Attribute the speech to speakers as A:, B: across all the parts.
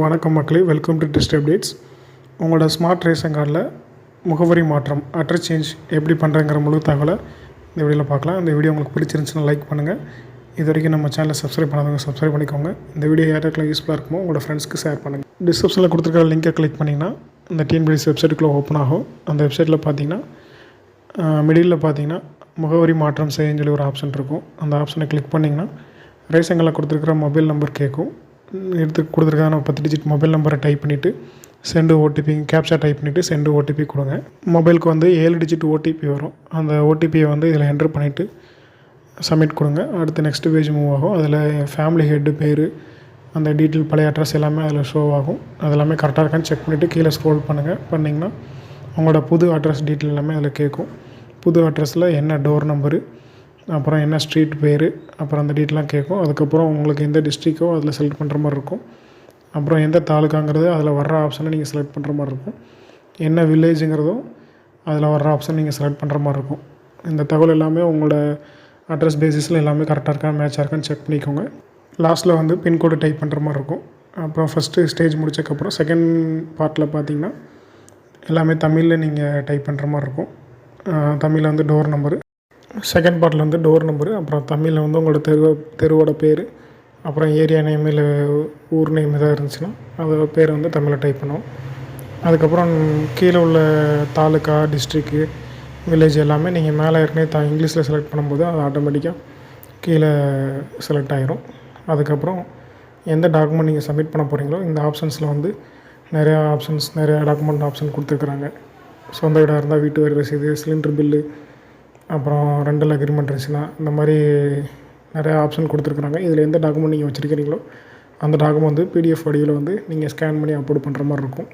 A: வணக்கம் மக்களே welcome to டிஸ்ட் updates உங்களோட ஸ்மார்ட் ரேஷன் கார்டில் முகவரி மாற்றம் அட்ரஸ் சேஞ்ச் எப்படி பண்ணுறங்கிற முழு தகவலை இந்த வீடியோவில் பார்க்கலாம். இந்த வீடியோ உங்களுக்கு பிடிச்சிருந்துச்சுன்னா லைக் பண்ணுங்கள் இது வரைக்கும் நம்ம சேனலை சப்ஸ்கிரைப் பண்ணாதவங்க சப்ஸ்கிரைப் பண்ணிக்கோங்க. இந்த வீடியோ யாருக்கெல்லாம் யூஸ்ஃபுல்லாக இருக்குமோ உங்களோட ஃப்ரெண்ட்ஸ்க்கு ஷேர் பண்ணுங்கள் டிஸ்கிரிப்ஷனில் கொடுத்துருக்க லிங்கை கிளிக் பண்ணிங்கன்னா இந்த டிஎன்பிஎஸ் வெப்சைட்டுக்குள்ளே ஓப்பன் ஆகும். அந்த வெப்சைட்டில் பார்த்தீங்கன்னா மிடில் பார்த்தீங்கன்னா முகவரி மாற்றம் செய்யன்னு சொல்லி ஒரு ஆப்ஷன் இருக்கும். அந்த ஆப்ஷனை கிளிக் பண்ணிங்கன்னா ரேஷன் கார்டில் கொடுத்துருக்கிற மொபைல் நம்பர் கேட்கும். எடுத்து கொடுத்துருக்கான பத்து டிஜிட் மொபைல் நம்பரை டைப் பண்ணிவிட்டு சென்டு ஓடிபி கேப்சா டைப் பண்ணிவிட்டு சென்டு ஓடிபி கொடுங்க. மொபைலுக்கு வந்து ஏழு டிஜிட் ஓடிபி வரும். அந்த ஓடிபியை வந்து இதில் என்ட்ரு பண்ணிவிட்டு சப்மிட் கொடுங்க. அடுத்து நெக்ஸ்ட் பேஜ் மூவ் ஆகும். அதில் ஃபேமிலி ஹெட்டு பேர் அந்த டீட்டெயில் பழைய அட்ரஸ் எல்லாமே அதில் ஷோ ஆகும். அது எல்லாமே கரெக்டாக இருக்கான்னு செக் பண்ணிவிட்டு கீழே ஸ்க்ரோல் பண்ணுங்கள் பண்ணிங்கன்னா உங்களோட புது அட்ரஸ் டீட்டெயில் எல்லாமே அதில் கேட்கும். புது அட்ரஸில் என்ன டோர் நம்பரு அப்புறம் என்ன ஸ்ட்ரீட் பேர் அப்புறம் அந்த டீட்டெலாம் கேட்கும். அதுக்கப்புறம் உங்களுக்கு எந்த டிஸ்ட்ரிக்கோ அதில் செலக்ட் பண்ணுற மாதிரி இருக்கும். அப்புறம் எந்த தாலுக்காங்கிறது அதில் வர்ற ஆப்ஷனை நீங்கள் செலக்ட் பண்ணுற மாதிரி இருக்கும். என்ன வில்லேஜுங்கிறதும் அதில் வர்ற ஆப்ஷன் நீங்கள் செலக்ட் பண்ணுற மாதிரி இருக்கும். இந்த தகவல் எல்லாமே உங்களோட அட்ரஸ் பேசிஸில் எல்லாமே கரெக்டாக இருக்கா மேட்சாக இருக்கான்னு செக் பண்ணிக்கோங்க. லாஸ்ட்டில் வந்து பின்கோடு டைப் பண்ணுற மாதிரி இருக்கும். அப்புறம் ஃபஸ்ட்டு ஸ்டேஜ் முடிச்சக்கப்புறம் செகண்ட் பார்ட்டில் பார்த்தீங்கன்னா எல்லாமே தமிழில் நீங்கள் டைப் பண்ணுற மாதிரி இருக்கும். தமிழில் வந்து டோர் நம்பரு செகண்ட் பார்ட்டில் வந்து டோர் நம்பரு அப்புறம் தமிழில் வந்து உங்களோட தெரு தெருவோட பேர் அப்புறம் ஏரியா நேம் இல்லை ஊர் நேம் எதாவது இருந்துச்சுன்னா அதோட பேர் வந்து தமிழில் டைப் பண்ணுவோம். அதுக்கப்புறம் கீழே உள்ள தாலுக்கா டிஸ்ட்ரிக்கு வில்லேஜ் எல்லாமே நீங்கள் மேலே ஏற்கனவே த இங்கிலீஷில் செலக்ட் பண்ணும்போது அது ஆட்டோமேட்டிக்காக கீழே செலக்ட் ஆகிரும் அதுக்கப்புறம் எந்த டாக்குமெண்ட் நீங்கள் சப்மிட் பண்ண போகிறீங்களோ இந்த ஆப்ஷன்ஸில் வந்து நிறையா ஆப்ஷன்ஸ் நிறையா டாக்குமெண்ட் ஆப்ஷன் கொடுத்துருக்குறாங்க. சொந்த இடம் இருந்தால் வீட்டு வரி ரசீது சிலிண்டர் பில்லு அப்புறம் ரெண்டல் அக்ரிமெண்ட் இருந்துச்சுன்னா இந்த மாதிரி நிறையா ஆப்ஷன் கொடுத்துருக்குறாங்க. இதில் எந்த டாக்குமெண்ட் நீங்கள் வச்சுருக்கிறீங்களோ அந்த டாக்குமெண்ட் வந்து பிடிஎஃப் வடிவில் வந்து நீங்கள் ஸ்கேன் பண்ணி அப்லோட் பண்ணுற மாதிரி இருக்கும்.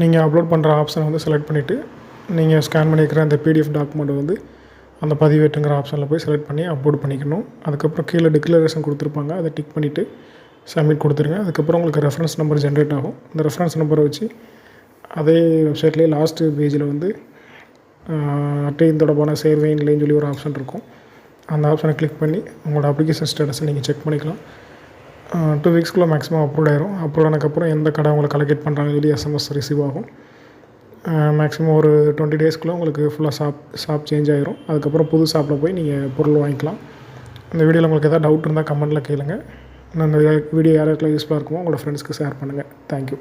A: நீங்கள் அப்லோட் பண்ணுற ஆப்ஷனை வந்து செலக்ட் பண்ணிவிட்டு நீங்கள் ஸ்கேன் பண்ணியிருக்கிற அந்த பிடிஎஃப் டாக்குமெண்ட் வந்து அந்த பதிவேட்டுங்கிற ஆப்ஷனில் போய் செலக்ட் பண்ணி அப்லோட் பண்ணிக்கணும். அதுக்கப்புறம் கீழே டிக்ளரேஷன் கொடுத்துருப்பாங்க. அதை டிக் பண்ணிவிட்டு சப்மிட் கொடுத்துருங்க. அதுக்கப்புறம் உங்களுக்கு ரெஃபரன்ஸ் நம்பர் ஜென்ரேட் ஆகும். இந்த ரெஃபரன்ஸ் நம்பரை வச்சு அதே வெப்சைட்லேயே லாஸ்ட்டு பேஜில் வந்து அட்டையின் தொடர்பான சேர்வை இல்லைன்னு சொல்லி ஒரு ஆப்ஷன் இருக்கும். அந்த ஆப்ஷனை கிளிக் பண்ணி உங்களோட அப்ளிகேஷன் ஸ்டேட்டஸை நீங்கள் செக் பண்ணிக்கலாம். டூ வீக்ஸ்க்குள்ளே மேக்ஸிமம் அப்ரூவ் ஆயிரும். அப்ரூவ் ஆனதுக்கப்புறம் எந்த கடை உங்களை கலெக்ட் பண்ணுறாங்க சொல்லி எஸ்எம்எஸ் ரிசீவ் ஆகும். மேக்ஸிமம் ஒரு டுவெண்ட்டி டேஸ்க்குள்ளே உங்களுக்கு ஃபுல்லாக ஷாப் ஷாப் சேஞ்ச் ஆயிரும். அதுக்கப்புறம் புது ஷாப்பில் போய் நீங்கள் பொருள் வாங்கிக்கலாம். இந்த வீடியோவில் உங்களுக்கு எதாவது டவுட் இருந்தால் கமெண்ட்டில் கேளுங்க. நான் இந்த வீடியோ யாருக்கெல்லாம் யூஸ்ஃபுல்லாக இருக்குமோ உங்களோட ஃப்ரெண்ட்ஸ்க்கு ஷேர் பண்ணுங்கள் தேங்க்யூ